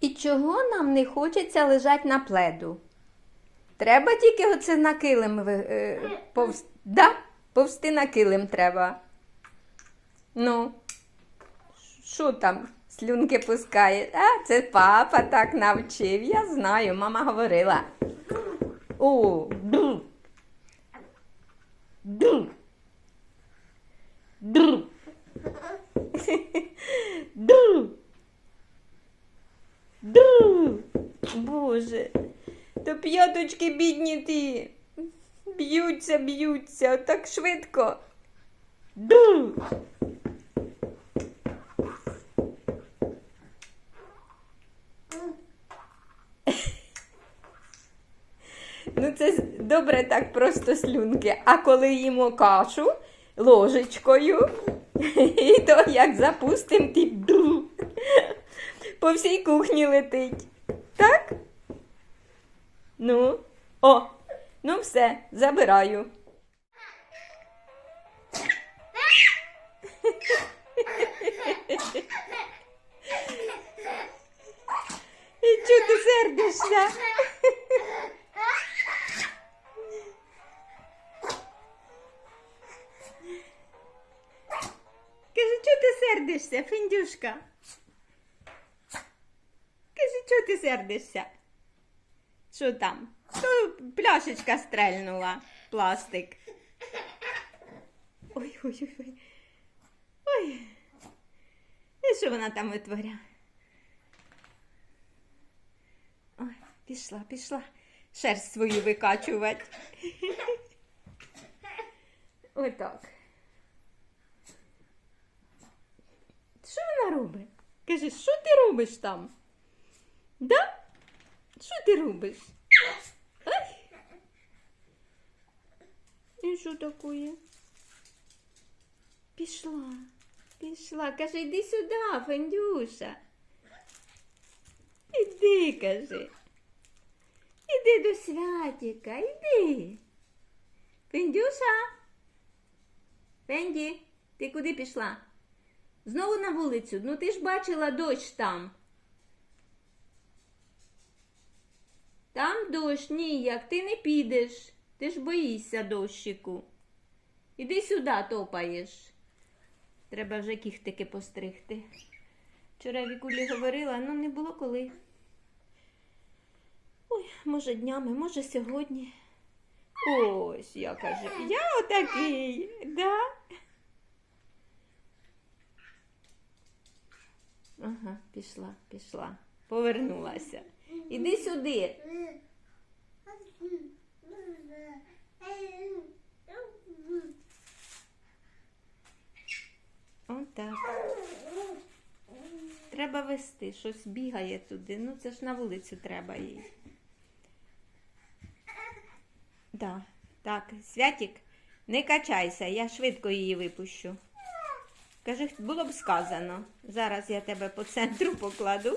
І чого нам не хочеться лежать на пледу? Треба тільки оце на килим е, повз... да? повзти на килим треба. Ну, що там слюнки пускає? А, це папа так навчив. Я знаю, мама говорила. О, Боже, то п'яточки бідні ті. Б'ються, б'ються, так швидко. Ду. Ну, це добре так просто слюнки. А коли їмо кашу ложечкою, і то як запустим, ті ду. По всій кухні летить. Ну, о, ну все, забираю. І чого ти сердишся? Кажи, чого ти сердишся, Фіндюшка? Кажи, чого ти сердишся? Що там? То пляшечка стрельнула, пластик. Ой, ой. І що вона там витворяє? Ой, пішла, пішла. Шерсть свою викачувати. Отак. Що вона робить? Каже, що ти робиш там? Да? Що ти робиш? Ай. І що таке? Пішла, пішла. Каже, йди сюди, Фендюша. Іди, каже. Іди до святіка, іди. Фендюша. Фенді, ти куди пішла? Знову на вулицю. Ну ти ж бачила дощ там. Там дощ ніяк, ти не підеш. Ти ж боїшся дощику. Іди сюди топаєш. Треба вже кіхтики постригти. Вчора Вікулі говорила, ну не було коли. Ой, може днями, може сьогодні. Ось я кажу. Я отакий, да? Ага, пішла, пішла. Повернулася. Іди сюди. Отак. Треба вести, щось бігає туди. Ну це ж на вулицю треба їй. Да, так, Святік, не качайся, я швидко її випущу. Кажи, було б сказано. Зараз я тебе по центру покладу.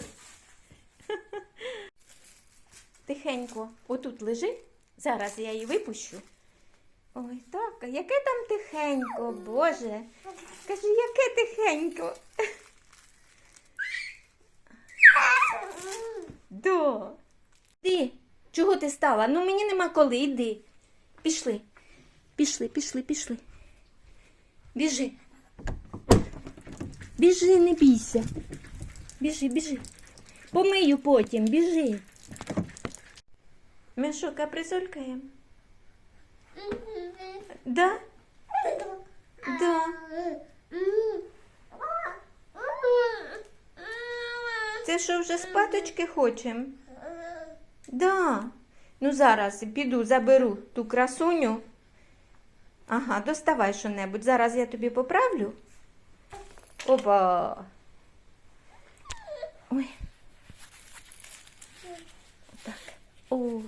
Тихенько, отут лежи. Зараз я її випущу. Ой, так, яке там тихенько, Боже. Кажи, яке тихенько. До. Іди. Чого ти стала? Ну мені нема коли, іди. Пішли. Пішли, пішли, пішли. Біжи. Біжи, не бійся. Біжи, біжи. Помию потім, біжи. Ми що, капризулькаємо? Да? Да. Це що вже спаточки хочемо? Да. Ну зараз піду, заберу ту красуню. Ага, доставай що-небудь. Зараз я тобі поправлю. Опа. Ой. Так. О.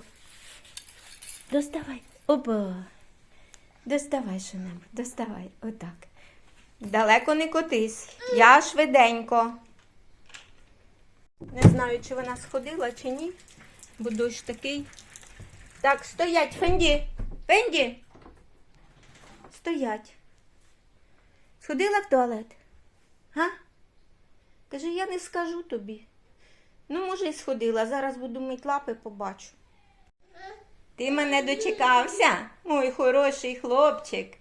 Доставай. Опа. Доставай що-небудь. Доставай. Отак. Далеко не котись. Я швиденько. Не знаю, чи вона сходила, чи ні. Бо дощ такий. Так, стоять, Фенді. Фенді. Стоять. Сходила в туалет. Га? Каже, я не скажу тобі. Ну, може, і сходила. Зараз буду мити лапи, побачу. Ти мене дочекався, мой хороший хлопчик.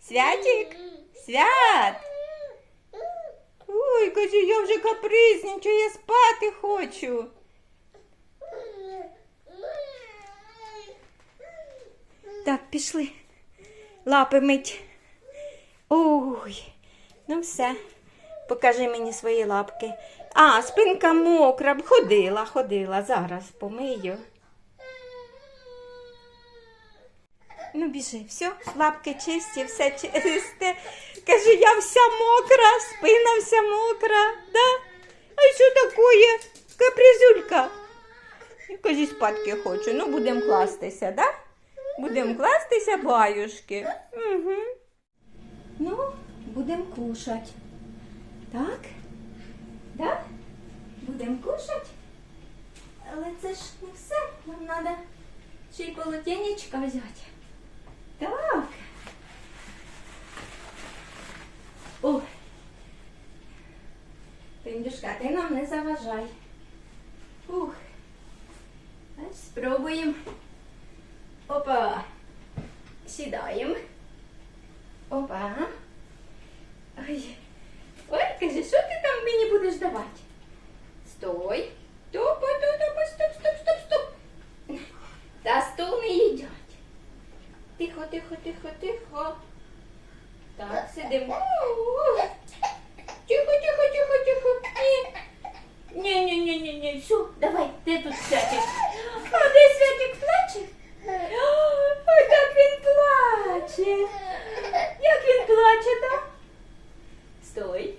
Святик? Свят! Ой, кажу, я вже капризничаю, я спати хочу. Так, пішли. Лапи мить. Ой, ну все. Покажи мені свої лапки. А, спинка мокра, ходила, ходила. Зараз помию. Ну, біжи, все, лапки чисті, все чисте. Кажу, я вся мокра, спина вся мокра, да? А що таке? Капризулька. Я кажу, спадки хочу. Ну, будемо кластися, да? Будемо кластися, баюшки. Угу. Ну, будемо кушати. Так? Да? Будемо кушати? Але це ж не все. Нам треба ще й полотенечка взяти. Так. Ой. Піндюшка, ти нам не заважай. Ух. Спробуємо. Опа. Сідаємо. Опа. Ой. Ой, кажи, що ти там мені будеш давати? Стой. Топа, топа, стоп, стоп, стоп, стоп. Та стол не їдять. Тихо, тихо, тихо, тихо. Так, сидимо. Тихо, тихо, тихо, тихо. Ні. Ні, ні, ні, ні, ні. Все, давай, де тут Святик? А де Святик плаче? Ой, так він плаче. Як він плаче, так? Стой.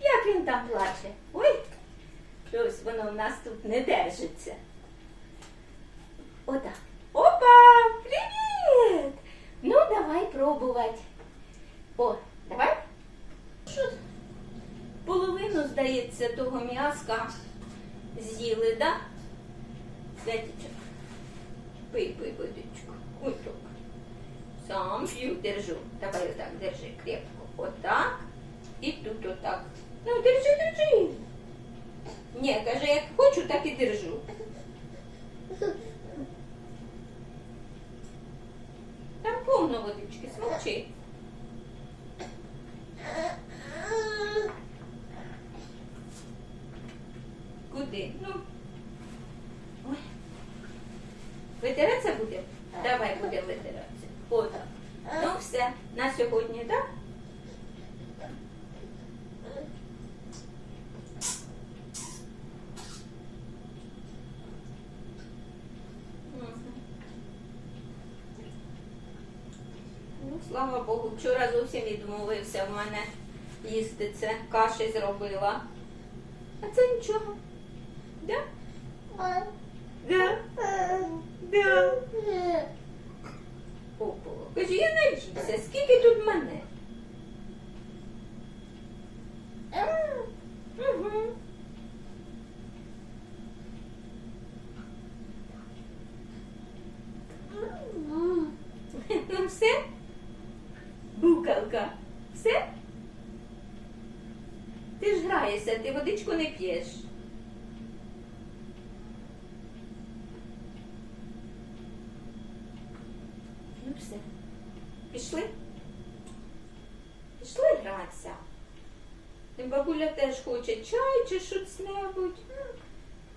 Як він там плаче? Ой, щось воно в нас тут не держиться. Отак. Опа! Привіт! Ну, давай пробувати. О, давай. Що? Половину, здається, того м'яска з'їли, да? Святічок. Пий, пий, водичку. Так. Сам п'ю, держу. Давай отак, держи крепко. Отак. І тут отак. Ну, держи, держи. Ні, каже, як хочу, так і держу. Там повно водички, смовчи. Куди? Ну. Ой. Витиратися буде? Давай будемо витиратися. Отак. Ну все, на сьогодні, так? Ну, слава Богу, вчора зовсім відмовився в мене їсти це. Каші зробила. А це нічого. Да? Да? Да. Опа. Кажу, я наївся. Скільки тут мене? Угу. Ну все? Букалка. Все? Ти ж граєшся, ти водичку не п'єш. Ну все. Пішли? Пішли гратися. І бабуля теж хоче чай чи щось небудь.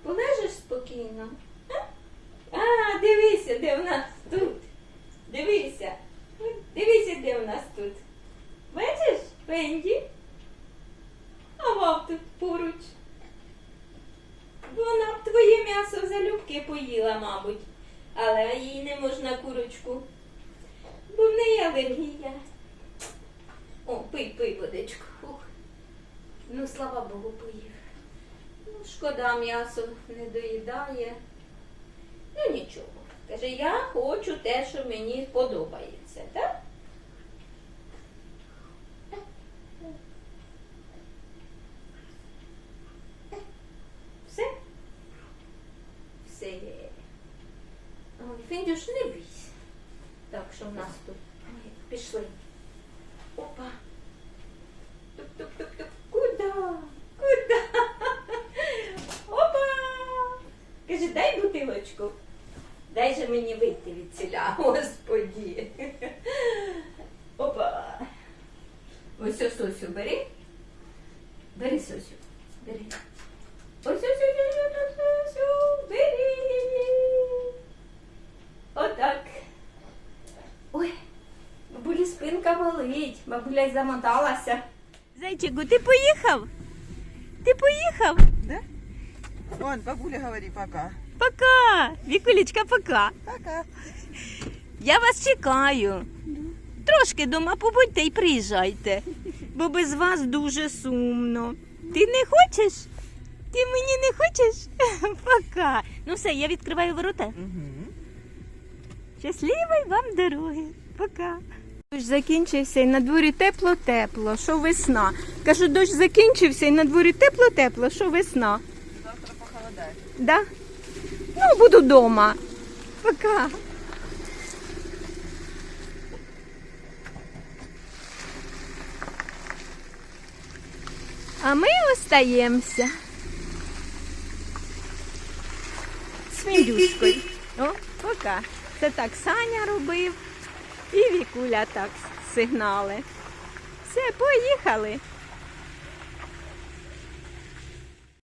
Полежиш спокійно. А, дивися, де в нас тут. Дивися. Дивися, де в нас тут. Бачиш, Пенді? А мав тут поруч. Вона б твоє м'ясо залюбки поїла, мабуть. Але їй не можна курочку. Бо в неї алергія. О, пий, пий водичку. Ух. Ну, слава Богу, поїв. Ну, шкода, м'ясо не доїдає. Ну нічого. Каже, я хочу те, що мені подобається, так? Книдюш, не бійся. Так, що в нас тут? Ми пішли. Опа. Туп-туп-туп-туп. Куда? Куда? Опа! Каже, дай бутилочку. Дай же мені вийти від ціля, господі. Опа. Ось ось Сосю бери. Бери Сосю. Бери. Ось ось ось ось ось ось бери. Отак. Ой, бабулі спинка болить. Бабуля й замоталася. Зайчику, ти поїхав? Ти поїхав? Да? Вон, бабуля говори пока. Пока. Вікулечка, пока. Пока. Я вас чекаю. Трошки дома побудьте і приїжджайте, бо без вас дуже сумно. Ти не хочеш? Ти мені не хочеш? Пока. Ну все, я відкриваю ворота. Угу. Щасливої вам дороги. Пока. Дощ закінчився і на дворі тепло-тепло, що весна. Кажу, дощ закінчився і на дворі тепло-тепло, що весна. Завтра похолодает. Да? Ну, буду вдома. Пока. А ми остаємося. З. О, пока. Це так Саня робив. І Вікуля так сигнали. Все, поїхали.